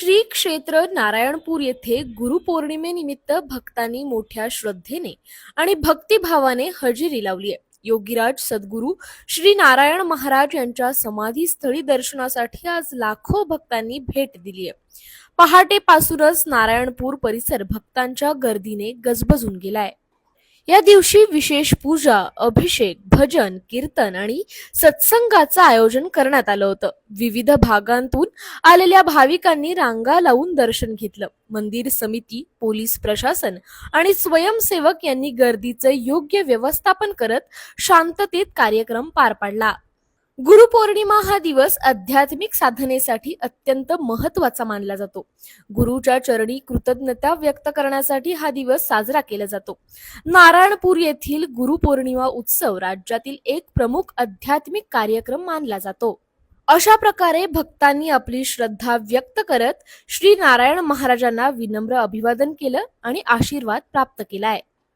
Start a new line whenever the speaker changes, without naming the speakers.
श्री क्षेत्र नारायणपूर येथे गुरुपौर्णिमेनिमित्त भक्तांनी मोठ्या श्रद्धेने आणि भक्तिभावाने हजेरी लावली आहे. योगीराज सद्गुरू श्री नारायण महाराज यांच्या समाधीस्थळी दर्शनासाठी आज लाखो भक्तांनी भेट दिली आहे. पहाटेपासूनच नारायणपूर परिसर भक्तांच्या गर्दीने गजबजून गेलाय या दिवशी विशेष पूजा अभिषेक भजन कीर्तन आणि सत्संगाचं आयोजन करण्यात आलं होतं. विविध भागांतून आलेल्या भाविकांनी रांगा लावून दर्शन घेतलं. मंदिर समिती पोलीस प्रशासन आणि स्वयंसेवक यांनी गर्दीचे योग्य व्यवस्थापन करत शांततेत कार्यक्रम पार पाडला. गुरुपौर्णिमा हा दिवस आध्यात्मिक साधनेसाठी अत्यंत महत्त्वाचा मानला जातो. गुरुच्या चरणी कृतज्ञता व्यक्त करण्यासाठी हा दिवस साजरा केला जातो. नारायणपूर येथील गुरुपौर्णिमा उत्सव राज्यातील एक प्रमुख आध्यात्मिक कार्यक्रम मानला जातो. अशा प्रकारे भक्तांनी आपली श्रद्धा व्यक्त करत श्री नारायण महाराजांना विनम्र अभिवादन केलं आणि आशीर्वाद प्राप्त केलाय.